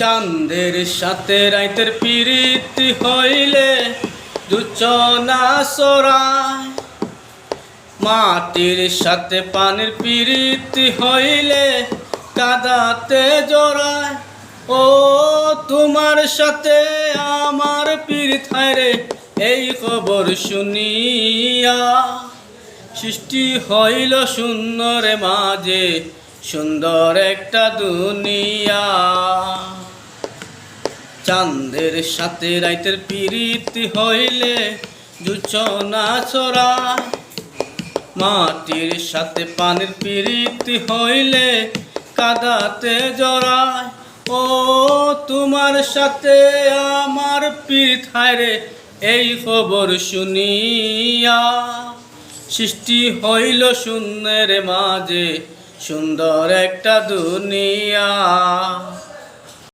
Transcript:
চাঁদের সাথে রাইতের পিরিতি হইলে দুচনা সরায়। মাটির সাথে পানির পিরিতি হইলে কাদাতে জড়ায়। ও তোমার সাথে আমার হয় রে, এই খবর শুনিয়া। সৃষ্টি হইল সুন্দর মাঝে, সুন্দর একটা দুনিয়া। চাঁদের সাথে রাইতের পিরিতি হইলে জুচনা ছড়া। মাটির সাথে পানির পিরিতি হইলে কাদাতে জড়ায় ও তোমার সাথে আমার পিরিত হায় রে, এই খবর শুনিয়া। সৃষ্টি হইল শূন্যের মাঝে, সুন্দর একটা দুনিয়া।